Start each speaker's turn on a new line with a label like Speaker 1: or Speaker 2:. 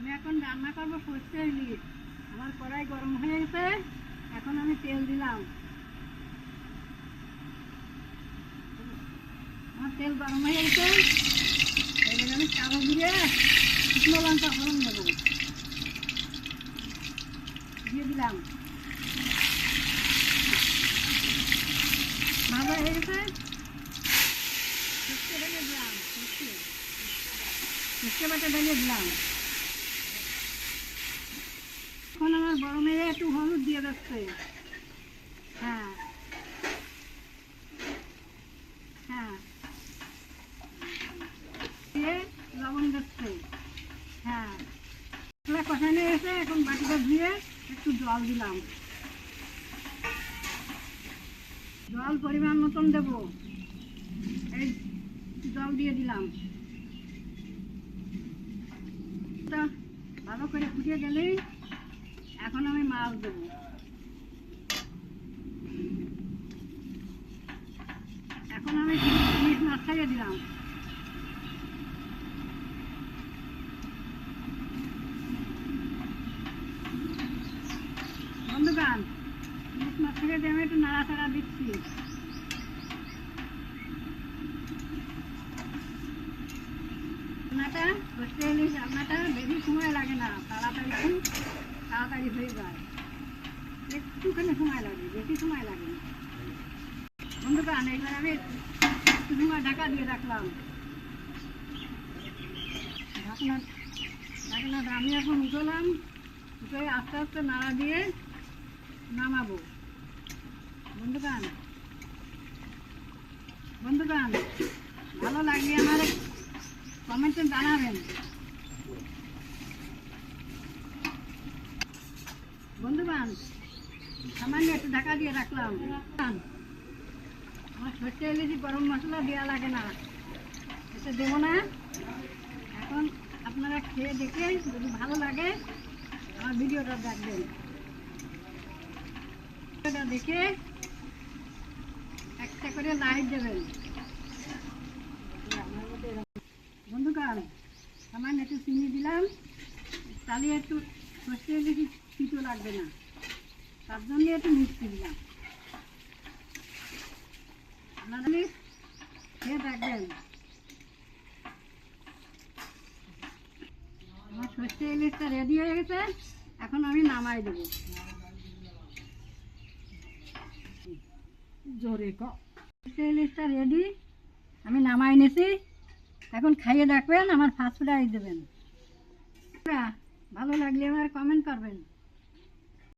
Speaker 1: আমি এখন রান্না করব সর্ষে ইলিশ। আমার কড়াই গরম হয়ে গেছে, এখন আমি তেল দিলাম। আমার তেল গরম হয়ে গেছে, এবার আমি কালো দিয়ে শুকনো লঙ্কা ফোড়ন দেবো। দিয়ে দিলাম। ভাজা হয়ে গেছে। সর্ষে বাটা ঢেলে দিলাম। এখন আমার বড় মেয়ে একটু হলুদ দিয়ে দিচ্ছে। হ্যাঁ। হ্যাঁ। দিচ্ছে। হ্যাঁ। এসে এখন ধুয়ে একটু জল দিলাম। জল পরিমাণ মতন দেবো। এই জল দিয়ে দিলাম। ভালো করে ফুটে গেলেই এখন আমি মাছ দেবো এখন আমি ইলিশ মাছ খাইয়ে দিলাম। বন্ধুগান ইলিশ মাছ থেকে দিয়ে আমি একটু নাড়াচাড়া দিচ্ছি। বেশি সময় লাগে না, তাড়াতাড়ি তাড়াতাড়ি হয়ে যায়। একটুখানি সময় লাগে, বেশি সময় লাগে না। আমি এখন উঠলাম, উঠে আস্তে আস্তে নাড়া দিয়ে নামাবো। বন্ধুগান বন্ধুগান ভালো লাগবে আমার কমেন্টে জানাবেন। বন্ধুগান সামান্য একটু ঢাকা দিয়ে রাখলাম। আমার সর্ষে ইলিশি গরম মশলা দেওয়া লাগে না। এটা দেবো না। এখন আপনারা খেয়ে দেখে যদি ভালো লাগে, আমার ভিডিওটা দেখবেন। ভিডিওটা দেখে একটা করে লাইক দেবেন। বন্ধুকাল সামান্য একটু চিনি দিলাম। তাহলে একটু সর্ষে ইলিশি তিতো লাগবে না। তার জন্য একটু মিষ্টি দিলাম। খেয়ে দেখবেন। আমার ইলিশটা রেডি হয়ে গেছে, এখন আমি নামাই দেবো। জোরে ইলিশটা রেডি আমি নিয়েছি এখন খাইয়ে দেখবেন, আমার প্রাইজ দেবেন। ভালো লাগলে আমার কমেন্ট করবেন।